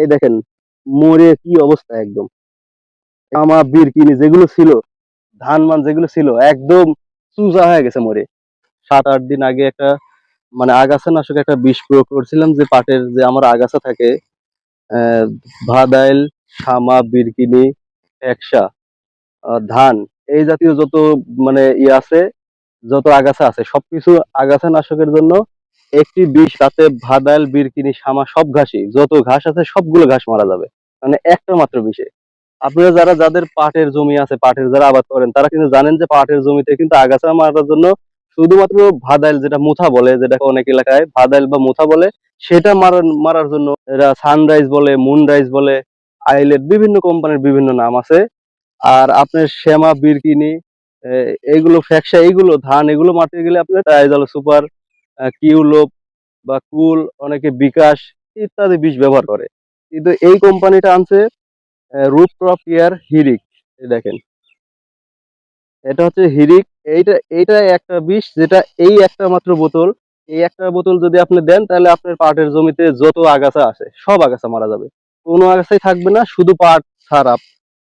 এই দেখেন, মরে কি অবস্থা একদম। আমা বিরকিনি যেগুলো ছিল ধান মান যেগুলো ছিল, একদম চুজা হয়ে গেছে মরে। সাত, আট দিন আগে একটা মানে আগাছা নাশক একটা বিষ প্রয়োগ করছিলাম যে পাটের যে আমার আগাছা থাকে ভাদাইল শামা বিরকিনি, একসা ধান, এই জাতীয় যত মানে ই আছে, যত আগাছা আছে, সবকিছু আগাছা নাশকের জন্য একটি বিষ, রাতে ভাদাইল বিরকিনি শামা সব ঘাসই, যত ঘাস আছে সবগুলো ঘাস মারা যাবে। মানে একটা মাত্র বিষে। আপনারা যারা, যাদের পাটের জমি আছে, পাটের যারা আবাদ করেন, তারা কিন্তু জানেন যে পাটের জমিতে কিন্তু আগাছা মারার জন্য শুধুমাত্র ভাদাইল যেটা মুথা বলে যেটাকে অনেক এলাকায় ভাদাইল বা মুথা বলে, সেটা মারার মারার জন্য এরা সানরাইজ বলে, মুনরাইজ বলে, আইলেট, বিভিন্ন কোম্পানির বিভিন্ন নাম আছে। আর আপনার শ্যামা বিরকিনি এ- এইগুলো ফ্যাকসা এইগুলো ধান, এগুলো মারতে গেলে আপনার সুপার কিউলোপ বা কুল, অনেকে বিকাশ ইত্যাদি বীজ ব্যবহার করে। কিন্তু এই কোম্পানিটা আনছে রুট ক্রপ ইয়ার হিরিক দেখেন। এটা হচ্ছে হিরিক, এইটা এইটা একটা বিষ যেটা এই একটা মাত্র বোতল, এই একটা বোতল যদি আপনি দেন তাহলে আপনার পাটের জমিতে যত আগাছা আছে সব আগাছা মারা যাবে। কোনো আগাছাই থাকবে না, শুধু পাট সারাপ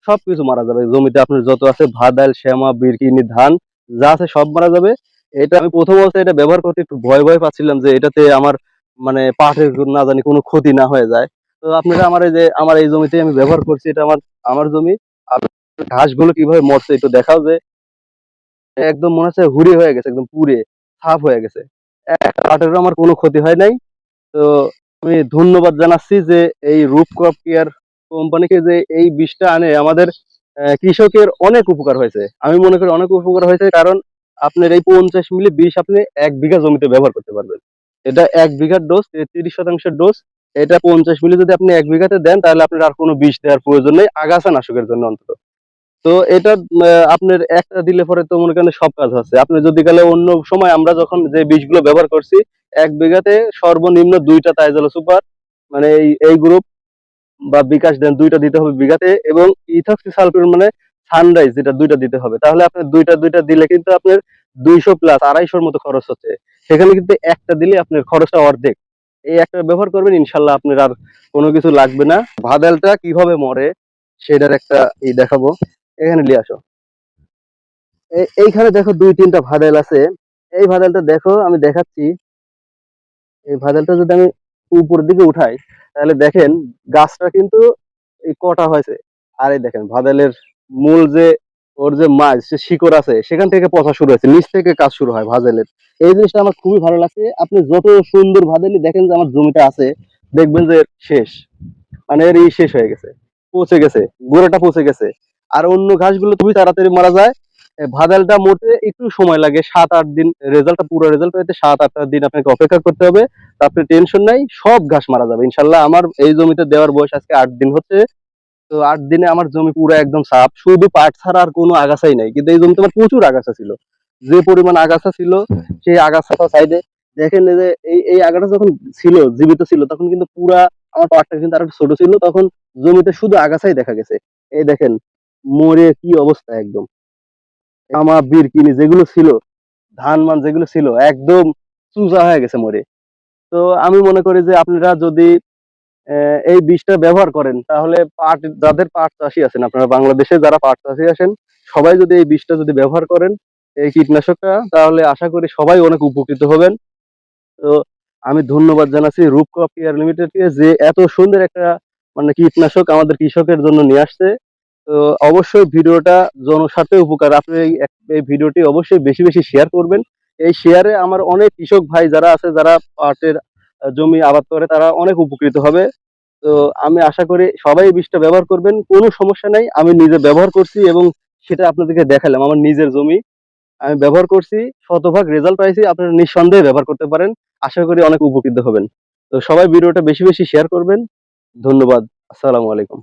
সবকিছু মারা যাবে। জমিতে আপনার যত আছে ভাদাইল শ্যামা, বিরকিনি, ধান, যা আছে সব মারা যাবে। এটা আমি প্রথম অবস্থায় এটা ব্যবহার করতে একটু ভয় ভয় পাচ্ছিলাম যে এটাতে আমার মানে পাটের না জানি কোনো ক্ষতি না হয়ে যায়। তো আপনারা আমার এই যে, আমার এই জমিতে আমি ব্যবহার করছি, এটা আমার আমার জমি। ঘাসগুলো কীভাবে মরছে একটু দেখাও যে, একদম মনে হচ্ছে হুড়ি হয়ে গেছে, একদম পুড়ে, সাফ হয়ে গেছে। পাটেরও আমার কোনো ক্ষতি হয় নাই। তো আমি ধন্যবাদ জানাচ্ছি যে এই রূপ ক্রপ কেয়ার কোম্পানিকে যে এই বীজটা আনে। আমাদের কৃষকের অনেক উপকার হয়েছে। আমি মনে করি অনেক উপকার হয়েছে, কারণ আপনার এই পঞ্চাশ মিলি বিষ আপনি এক বিঘা জমিতে ব্যবহার করতে পারবেন। এটা এক বিঘার ডোজ তিরিশ শতাংশের ডোজ এটা পঞ্চাশ মিলি যদি আপনি এক বিঘাতে দেন, তাহলে আপনার আর কোনো বিষ দেওয়ার প্রয়োজন নেই, আগাছা নাশকের জন্য অন্তত। তো এটা আপনার একটা দিলে পরে তো মনে করেন সব কাজ হচ্ছে। আপনি যদি গেলে অন্য সময় আমরা যখন যে বীজগুলো ব্যবহার করছি, এক বিঘাতে সর্বনিম্ন দুইটা তাইজল সুপার মানে এই এই গ্রুপ বা বিকাশ দেন, দুইটা দিতে হবে বিঘাতে। এবং ইথক্সি সালফেট মানে সানরাইজ যেটা দুইটা দিতে হবে। তাহলে আপনার দুইটা দুইটা দিলে কিন্তু আপনার দুইশো প্লাস আড়াইশোর মতো খরচ হচ্ছে। সেখানে কিন্তু একটা দিলে আপনার খরচটা অর্ধেক। এই একটা ব্যবহার করবেন, ইনশাল্লাহ আপনার আর কোনো কিছু লাগবে না। ভাদালটা কীভাবে মরে, সেটার একটা এই দেখাবো। এখানে নিয়ে আসো। এইখানে দেখো দুই, তিনটা ভাদাল আছে। এই ভাদালটা দেখো, আমি দেখাচ্ছি। এই ভাদালটা যদি আমি উপরের দিকে উঠাই, তাহলে দেখেন গাছটা কিন্তু এই কটা হয়েছে। আর দেখেন ভাদালের মূল যে ওর যে মাছ সে শিকড় আছে, সেখান থেকে পচা শুরু হয়েছে, নিচ থেকে কাজ শুরু হয় ভাদালের এই জিনিসটা আমার খুবই ভালো লাগছে। আপনি যত সুন্দর ভাদালি দেখেন যে আমার জমিতে আছে, দেখবেন যে শেষ। মানে এর শেষ হয়ে গেছে, পচে গেছে, গোড়াটা পচে গেছে। আর অন্য ঘাসগুলো খুবই তাড়াতাড়ি মারা যায়। ভাদালটা মরতে একটু সময় লাগে সাত আট দিন, রেজাল্টটা পুরো রেজাল্ট পেতে সাত আট দিন আপনাকে অপেক্ষা করতে হবে। তারপরে টেনশন নাই, সব ঘাস মারা যাবে। ইনশাল্লাহ আমার এই জমিতে দেওয়ার বয়স আজকে আট দিন হচ্ছে। তো আট দিনে আমার জমি পুরো একদম সাফ। শুধু পাট ছাড়া আর কোনো আগাছাই নাই। কিন্তু এই জমিতে আমার প্রচুর আগাছা ছিল। যে পরিমাণ আগাছা ছিল, সেই আগাছাটা সাইডে দেখেন যে এই এই আগাটা যখন ছিল, জীবিত ছিল, তখন কিন্তু পুরা আমার পাটটা কিন্তু আর ছোট ছিল। তখন জমিতে শুধু আগাছাই দেখা গেছে। এই দেখেন, মরে কি অবস্থা একদম। আমার বিরকিনি যেগুলো ছিল, ধান, মান যেগুলো ছিল, একদম চুজা হয়ে গেছে মরে। তো আমি মনে করি যে আপনারা যদি এই বীজটা ব্যবহার করেন, তাহলে পাট, যাদের পাট চাষি আছেন, আপনারা বাংলাদেশে যারা পাট চাষি আছেন, সবাই যদি এই বীজটা যদি ব্যবহার করেন, এই কীটনাশকটা, তাহলে আশা করি সবাই অনেক উপকৃত হবেন। তো আমি ধন্যবাদ জানাচ্ছি রূপকপ কেয়ার লিমিটেডকে যে এত সুন্দর একটা মানে কীটনাশক আমাদের কৃষকের জন্য নিয়ে আসছে। তো অবশ্যই ভিডিওটা জনস্বার্থে উপকার, আপনি এই ভিডিওটি অবশ্যই বেশি বেশি শেয়ার করবেন। এই শেয়ারে আমার অনেক কৃষক ভাই যারা আছে, যারা পাটের জমি আবাদ করে তারা অনেক উপকৃত হবে। তো আমি আশা করি সবাই বীজটা ব্যবহার করবেন, কোনো সমস্যা নাই। আমি নিজে ব্যবহার করছি এবং সেটা আপনাদেরকে দেখালাম, আমার নিজের জমি। আমি ব্যবহার করছি, শতভাগ রেজাল্ট পাইছি, আপনারা নিঃসন্দেহে ব্যবহার করতে পারেন। আশা করি অনেক উপকৃত হবেন। তো সবাই ভিডিওটা বেশি বেশি শেয়ার করবেন। ধন্যবাদ। আসসালামু আলাইকুম।